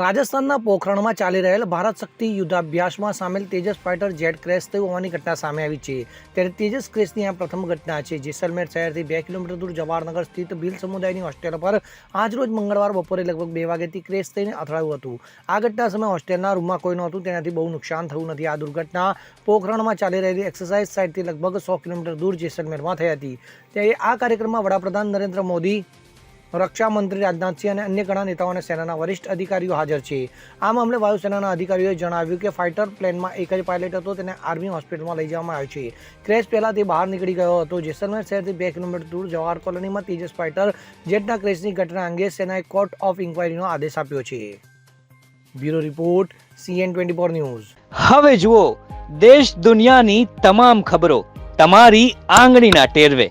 રાજસ્થાનના પોખરણમાં ચાલી રહેલ ભારત શક્તિ યુદ્ધાભ્યાસમાં સામેલ તેજસ ફાઇટર જેટ ક્રેશ થયું હોવાની ઘટના સામે આવી છે. ત્યારે તેજસ ક્રેશની આ પ્રથમ ઘટના છે જેસલમેર શહેરથી બે કિલોમીટર દૂર જવાહરનગર સ્થિત ભીલ સમુદાયની હોસ્ટેલ પર આજરોજ મંગળવાર બપોરે લગભગ બે વાગ્યાથી ક્રેશ થઈને અથડાયું હતું. આ ઘટના સમયે હોસ્ટેલના રૂમમાં કોઈ નહોતું, તેનાથી બહુ નુકસાન થયું નથી. આ દુર્ઘટના પોખરણમાં ચાલી રહેલી એક્સરસાઇઝ સાઇટથી લગભગ સો કિલોમીટર દૂર જેસલમેરમાં થઈ હતી. ત્યારે આ કાર્યક્રમમાં વડાપ્રધાન નરેન્દ્ર મોદી રક્ષા મંત્રી રાજનાથસિંહ અને અન્ય ઘણા નેતાઓ અને સેનાના વરિષ્ઠ અધિકારીઓ હાજર છે. આ મામલે વાયુસેનાના અધિકારીઓએ જણાવ્યું કે ફાઇટર પ્લેનમાં એક જ પાયલટ હતો, તેને આર્મી હોસ્પિટલમાં લઈ જવામાં આવ્યો છે. ક્રેશ પહેલાં તે બહાર નીકળી ગયો હતો. જેસલમેર શહેરથી બે કિલોમીટર દૂર જવાહર કોલોનીમાં તેજસ ફાઇટર જેટના ક્રેશની ઘટના અંગે સેનાએ કોર્ટ ઓફ ઇન્ક્વાયરીનો આદેશ આપ્યો છે. Bureau report, CN twenty four news. હવે જુઓ, દેશ દુનિયાની તમામ ખબરો તમારી આંગળીના ટેરવે.